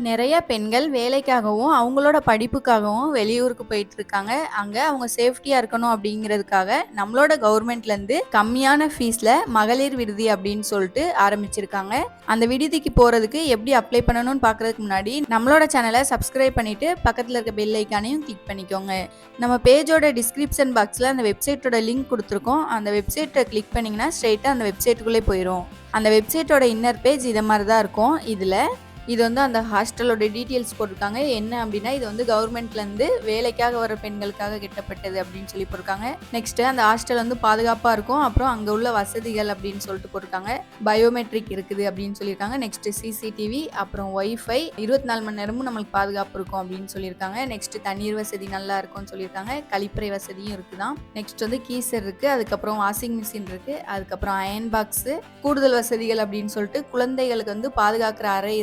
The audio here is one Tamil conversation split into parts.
நிறைய பெண்கள் வேலைக்காகவும், அவங்களோட படிப்புக்காகவும் வெளியூருக்கு போயிட்டுருக்காங்க. அங்க அவங்க சேஃப்டியா இருக்கணும் அப்படிங்கிறதுக்காக, நம்மளோட கவர்மெண்ட்லேருந்து கம்மியான ஃபீஸ்ல மகளிர் விடுதி அப்படின்னு சொல்லிட்டு ஆரம்பிச்சிருக்காங்க. அந்த விடுதிக்கு போறதுக்கு எப்படி அப்ளை பண்ணணும்னு பார்க்கறதுக்கு முன்னாடி, நம்மளோட சேனலை சப்ஸ்கிரைப் பண்ணிட்டு, பக்கத்துல இருக்க பெல் ஐக்கானையும் கிளிக் பண்ணிக்கோங்க. நம்ம பேஜோட டிஸ்கிரிப்ஷன் பாக்ஸ்ல அந்த வெப்சைட்டோட லிங்க் கொடுத்துருக்கோம் அந்த வெப்சைட்டை கிளிக் பண்ணீங்கன்னா, ஸ்ட்ரெயிட்டா அந்த வெப்சைட்டுக்குள்ளே போயிரும். அந்த வெப்சைட்டோட இன்னர் பேஜ் இதை மாதிரி தான் இருக்கும். இதில் இது வந்து அந்த ஹாஸ்டலோட டீட்டெயில்ஸ் போட்டிருக்காங்க. என்ன அப்படின்னா, இது வந்து கவர்மெண்ட்லேருந்து வேலைக்காக வர பெண்களுக்காக கெட்டப்பட்டது அப்படின்னு சொல்லி போட்டிருக்காங்க. நெக்ஸ்ட்டு அந்த ஹாஸ்டல் வந்து பாதுகாப்பாக இருக்கும். அப்புறம் அங்கே உள்ள வசதிகள் அப்படின்னு சொல்லிட்டு போட்டிருக்காங்க. பயோமெட்ரிக் இருக்குது அப்படின்னு சொல்லியிருக்காங்க. நெக்ஸ்ட் சிசிடிவி, அப்புறம் ஒய்ஃபை 24 மணி நேரமும் நம்மளுக்கு பாதுகாப்பு இருக்கும் அப்படின்னு சொல்லியிருக்காங்க. நெக்ஸ்ட் தண்ணீர் வசதி நல்லா இருக்கும்னு சொல்லியிருக்காங்க. கழிப்பறை வசதியும் இருக்குதான் நெக்ஸ்ட் வந்து கீசர் இருக்குது அதுக்கப்புறம் வாஷிங் மிஷின் இருக்குது அதுக்கப்புறம் அயர்ன் பாக்ஸு கூடுதல் வசதிகள் அப்படின்னு சொல்லிட்டு குழந்தைகளுக்கு வந்து பாதுகாக்கிற அறை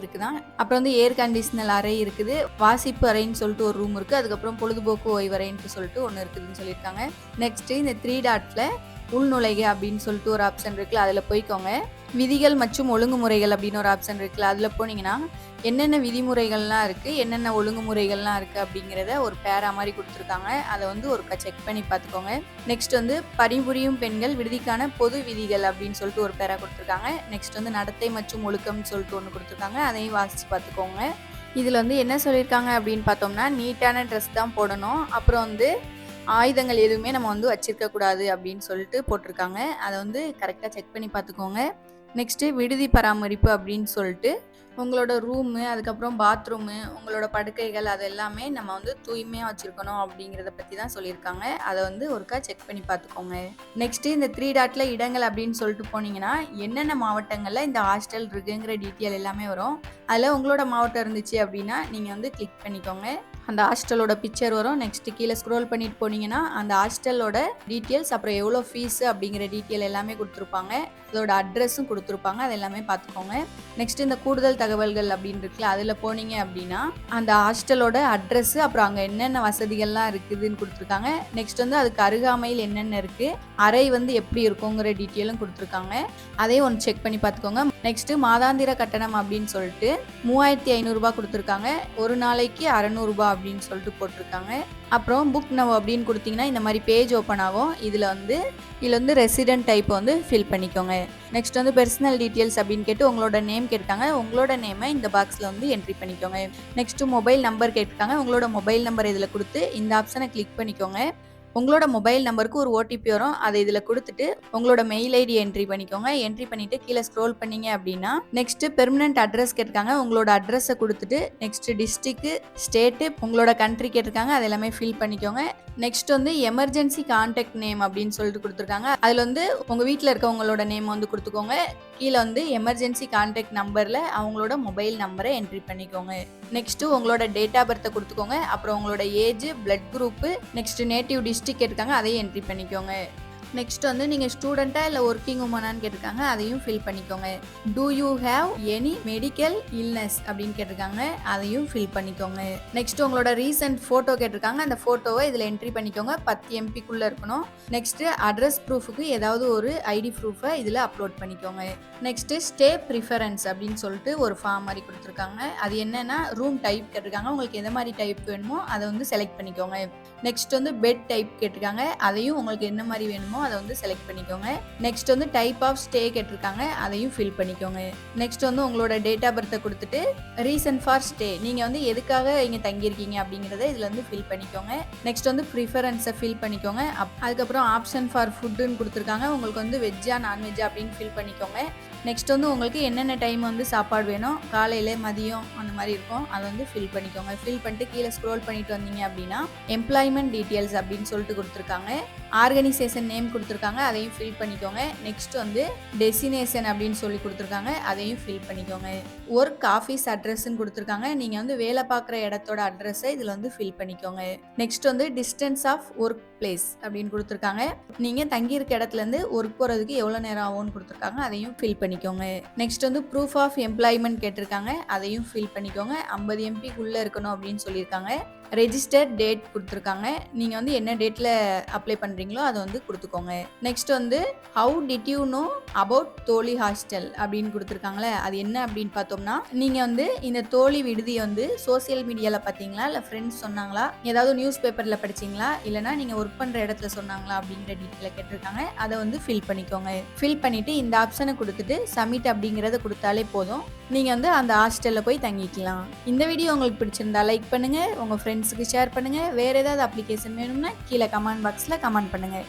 அப்புறம் வந்து ஏர் கண்டிஷனல் அறை இருக்குது. வாசிப்பு அறைன்னு சொல்லிட்டு ஒரு ரூம் இருக்குது அதுக்கப்புறம் பொழுதுபோக்கு ஓய்வறைன்னு சொல்லிட்டு ஒன்று இருக்குதுன்னு சொல்லியிருக்காங்க. நெக்ஸ்ட்டு இந்த த்ரீ டாட்டில் உள்நுழைக அப்படின்னு சொல்லிட்டு ஒரு ஆப்ஷன் இருக்குல்ல, அதில் போய்க்கோங்க. விதிகள் மற்றும் ஒழுங்குமுறைகள் அப்படின்னு ஒரு ஆப்ஷன் இருக்குல்ல, அதில் போனீங்கன்னா, என்னென்ன விதிமுறைகள்லாம் இருக்குது என்னென்ன ஒழுங்குமுறைகள்லாம் இருக்குது அப்படிங்கிறத ஒரு பேரா மாதிரி கொடுத்துருக்காங்க அதை வந்து ஒருக்கா செக் பண்ணி பார்த்துக்கோங்க. நெக்ஸ்ட் வந்து பணிபுரியும் பெண்கள் விடுதிக்கான பொது விதிகள் அப்படின்னு சொல்லிட்டு ஒரு பேரா கொடுத்துருக்காங்க நெக்ஸ்ட் வந்து நடத்தை மற்றும் ஒழுக்கம்னு சொல்லிட்டு ஒன்று கொடுத்துருக்காங்க அதையும் வாசித்து பார்த்துக்கோங்க. இதில் வந்து என்ன சொல்லியிருக்காங்க அப்படின்னு பார்த்தோம்னா, நீட்டான ட்ரெஸ் தான் போடணும். அப்புறம் வந்து ஆயுதங்கள் எதுவுமே நம்ம வந்து வச்சிருக்கக்கூடாது அப்படின்னு சொல்லிட்டு போட்டிருக்காங்க. அதை வந்து கரெக்டாக செக் பண்ணி பார்த்துக்கோங்க. நெக்ஸ்ட்டு விடுதி பராமரிப்பு அப்படின்னு சொல்லிட்டு, உங்களோட ரூமு, அதுக்கப்புறம் பாத்ரூமு, உங்களோட படுக்கைகள் அது எல்லாமே நம்ம வந்து தூய்மையாக வச்சுருக்கணும் அப்படிங்கிறத பற்றி தான் சொல்லியிருக்காங்க. அதை வந்து ஒருக்கா செக் பண்ணி பார்த்துக்கோங்க. நெக்ஸ்ட்டு இந்த த்ரீ டாட்டில் இடங்கள் அப்படின்னு சொல்லிட்டு போனீங்கன்னா, என்னென்ன மாவட்டங்களில் இந்த ஹாஸ்டல் இருக்குங்கிற டீட்டெயில் எல்லாமே வரும். அதில் உங்களோட மாவட்டம் இருந்துச்சு அப்படின்னா, நீங்கள் வந்து கிளிக் பண்ணிக்கோங்க. அந்த ஹாஸ்டலோட பிக்சர் வரும். நெக்ஸ்ட் கீழே ஸ்க்ரோல் பண்ணிட்டு போனீங்கன்னா, அந்த ஹாஸ்டலோட டீட்டெயில்ஸ், அப்புறம் எவ்வளோ ஃபீஸு அப்படிங்கிற டீட்டெயில் எல்லாமே கொடுத்துருப்பாங்க அதோட அட்ரஸும் கொடுத்துருப்பாங்க அது எல்லாமே பார்த்துக்கோங்க. நெக்ஸ்ட் இந்த கூடுதல் தகவல்கள் அப்படின்னு இருக்குல்ல, அதில் போனீங்க அப்படின்னா, அந்த ஹாஸ்டலோட அட்ரஸ், அப்புறம் அங்கே என்னென்ன வசதிகள்லாம் இருக்குதுன்னு கொடுத்துருக்காங்க நெக்ஸ்ட் வந்து அதுக்கு அருகாமையில் என்னென்ன இருக்குது அறை வந்து எப்படி இருக்குங்கிற டீட்டெயிலும் கொடுத்துருக்காங்க அதையும் ஒன்று செக் பண்ணி பார்த்துக்கோங்க. நெக்ஸ்ட்டு மாதாந்திர கட்டணம் அப்படின்னு சொல்லிட்டு மூவாயிரத்தி ஐநூறுரூபா கொடுத்துருக்காங்க ஒரு நாளைக்கு அறநூறுபா அப்படின்னு சொல்லிட்டு போட்டிருக்காங்க. அப்புறம் புக் நவ் அப்படின்னு கொடுத்தீங்கன்னா இந்த மாதிரி பேஜ் ஓப்பன் ஆகும். இதில் வந்து இதில் வந்து ரெசிடென்ட் டைப் வந்து ஃபில் பண்ணிக்கோங்க. நெக்ஸ்ட் வந்து பர்சனல் டீட்டெயில்ஸ் அப்படின்னு கேட்டு உங்களோட நேம் கேட்டிருக்காங்க. உங்களோட நேமை இந்த பாக்ஸில் வந்து என்ட்ரி பண்ணிக்கோங்க. நெக்ஸ்ட்டு மொபைல் நம்பர் கேட்டிருக்காங்க. உங்களோட மொபைல் நம்பர் இதில் கொடுத்து இந்த ஆப்ஷனை கிளிக் பண்ணிக்கோங்க. உங்களோட மொபைல் நம்பருக்கு ஒரு ஓடிபி வரும். அதை இதில் கொடுத்துட்டு உங்களோட மெயில் ஐடி என்ட்ரி பண்ணிக்கோங்க. என்ட்ரி பண்ணிட்டு கீழே ஸ்க்ரோல் பண்ணீங்க அப்படின்னா, நெக்ஸ்ட் பெர்மனன்ட் அட்ரஸ் கேட்டிருக்காங்க. உங்களோட அட்ரஸை கொடுத்துட்டு நெக்ஸ்ட் டிஸ்ட்ரிக்ட், ஸ்டேட்டு உங்களோட கண்ட்ரி கேட்டிருக்காங்க. அது எல்லாமே ஃபில் பண்ணிக்கோங்க. நெக்ஸ்ட் வந்து எமர்ஜென்சி கான்டாக்ட் நேம் அப்படின்னு சொல்லிட்டு கொடுத்துருக்காங்க அதில் வந்து உங்கள் வீட்டில் இருக்கவங்களோட நேம் வந்து கொடுத்துக்கோங்க கீழே வந்து எமர்ஜென்சி கான்டாக்ட் நம்பரில் அவங்களோட மொபைல் நம்பரை என்ட்ரி பண்ணிக்கோங்க. நெக்ஸ்ட்டு உங்களோட டேட் ஆஃப் பர்த்தை கொடுத்துக்கோங்க அப்புறம் உங்களோட age, blood group, next native district இருக்காங்க அதையும் என்ட்ரி பண்ணிக்கோங்க. நெக்ஸ்ட் வந்து நீங்க ஸ்டூடெண்ட்டாக இல்ல ஒர்க்கிங் உமனான்னு கேட்டிருக்காங்க. அதையும் ஃபில் பண்ணிக்கோங்க. Do you have any medical illness அப்படின்னு கேட்டிருக்காங்க. அதையும் ஃபில் பண்ணிக்கோங்க. நெக்ஸ்ட் உங்களோட ரீசெண்ட் ஃபோட்டோ கேட்டிருக்காங்க. அந்த ஃபோட்டோவை இதுல என்ட்ரி பண்ணிக்கோங்க. 10 எம்பிக்குள்ள இருக்கணும். நெக்ஸ்ட் அட்ரஸ் ப்ரூஃபுக்கு ஏதாவது ஒரு ஐடி ப்ரூஃபை இதுல அப்லோட் பண்ணிக்கோங்க. நெக்ஸ்ட் ஸ்டே ப்ரிஃபரன்ஸ் அப்படின்னு சொல்லிட்டு ஒரு ஃபார்ம் மாதிரி கொடுத்துருக்காங்க அது என்னன்னா ரூம் டைப் கேட்டிருக்காங்க. உங்களுக்கு எந்த மாதிரி டைப் வேணுமோ அதை வந்து செலக்ட் பண்ணிக்கோங்க. நெக்ஸ்ட் வந்து பெட் டைப் கேட்டிருக்காங்க. அதையும் உங்களுக்கு என்ன மாதிரி வேணுமோ அதை வந்து செலக்ட் பண்ணிக்கோங்க. நெக்ஸ்ட் வந்து டைப் ஆஃப் ஸ்டே கேட்டிருக்காங்க. அதையும் ஃபில் பண்ணிக்கோங்க. நெக்ஸ்ட் வந்து உங்களோட டேட் ஆஃப் பர்த்தை கொடுத்துட்டு ரீசன் ஃபார் ஸ்டே நீங்கள் வந்து எதுக்காக இங்கே தங்கியிருக்கீங்க அப்படிங்கிறத இதில் வந்து ஃபில் பண்ணிக்கோங்க. நெக்ஸ்ட் வந்து ப்ரிஃபரன்ஸை ஃபில் பண்ணிக்கோங்க. அப் அதுக்கப்புறம் ஆப்ஷன் ஃபார் ஃபுட்டுன்னு கொடுத்துருக்காங்க உங்களுக்கு வந்து வெஜ்ஜா, நான்வெஜ்ஜா அப்படின்னு ஃபில் பண்ணிக்கோங்க. நெக்ஸ்ட் வந்து உங்களுக்கு என்னென்ன டைம் வந்து சாப்பாடு வேணும், காலையில் மதியம் அந்த மாதிரி இருக்கும். அதை வந்து ஃபில் பண்ணிக்கோங்க. ஃபில் பண்ணிட்டு கீழே ஸ்க்ரோல் பண்ணிட்டு வந்தீங்க அப்படின்னா, எம்ப்ளாய்மெண்ட் டீட்டெயில்ஸ் அப்படின்னு சொல்லிட்டு கொடுத்துருக்காங்க ஆர்கனைசேஷன் நேம் கொடுத்துருக்காங்க அதையும் ஃபில் பண்ணிக்கோங்க. நெக்ஸ்ட் வந்து டெஸ்டினேஷன் அப்படின்னு சொல்லி கொடுத்துருக்காங்க அதையும் ஃபில் பண்ணிக்கோங்க. ஒர்க் ஆஃபீஸ் அட்ரஸ்ன்னு கொடுத்துருக்காங்க நீங்கள் வந்து வேலை பார்க்குற இடத்தோட அட்ரஸை இதில் வந்து ஃபில் பண்ணிக்கோங்க. நெக்ஸ்ட் வந்து டிஸ்டன்ஸ் ஆஃப் ஒர்க் பிளேஸ் அப்படின்னு கொடுத்துருக்காங்க நீங்கள் தங்கியிருக்க இடத்துலேருந்து ஒர்க் போகிறதுக்கு எவ்வளோ நேரம் ஆகும்னு கொடுத்துருக்காங்க அதையும் ஃபில் பண்ணிக்கோங்க. நெக்ஸ்ட் வந்து ப்ரூஃப் ஆஃப் எம்ப்ளாய்மெண்ட் கேட்டிருக்காங்க. அதையும் ஃபில் பண்ணிக்கோங்க. ஐம்பது எம்பிக்குள்ளே இருக்கணும் அப்படின்னு சொல்லியிருக்காங்க. ரெஜிஸ்டர் டேட் கொடுத்துருக்காங்க. நீங்கள் வந்து என்ன டேட்டில் அப்ளை பண்ணுறீங்களோ அதை வந்து கொடுத்துக்கோங்க. நெக்ஸ்ட் வந்து how did you know about Thozhi hostel அப்படின்னு கொடுத்துருக்காங்களே அது என்ன அப்படின்னு பார்த்தோம்னா நீங்கள் வந்து இந்த தோழி விடுதியை வந்து சோசியல் மீடியாவில் பார்த்தீங்களா? இல்லை ஃப்ரெண்ட்ஸ் சொன்னாங்களா? ஏதாவது நியூஸ் பேப்பரில் படிச்சீங்களா? இல்லைனா நீங்கள் ஒர்க் பண்ணுற இடத்துல சொன்னாங்களா? அப்படிங்கிற டீட்டெயிலை கேட்டிருக்காங்க. அதை வந்து ஃபில் பண்ணிக்கோங்க. ஃபில் பண்ணிவிட்டு இந்த ஆப்ஷனை கொடுத்துட்டு சப்மிட் அப்படிங்கிறத கொடுத்தாலே போதும். நீங்கள் வந்து அந்த ஹாஸ்டலில் போய் தங்கிக்கலாம். இந்த வீடியோ உங்களுக்கு பிடிச்சிருந்தா லைக் பண்ணுங்கள் உங்கள் ஃப்ரெண்ட்ஸுக்கு ஷேர் பண்ணுங்கள் வேறு ஏதாவது அப்ளிகேஷன் வேணும்னா கீழே கமெண்ட் பாக்ஸில் கமெண்ட் பண்ணுங்கள்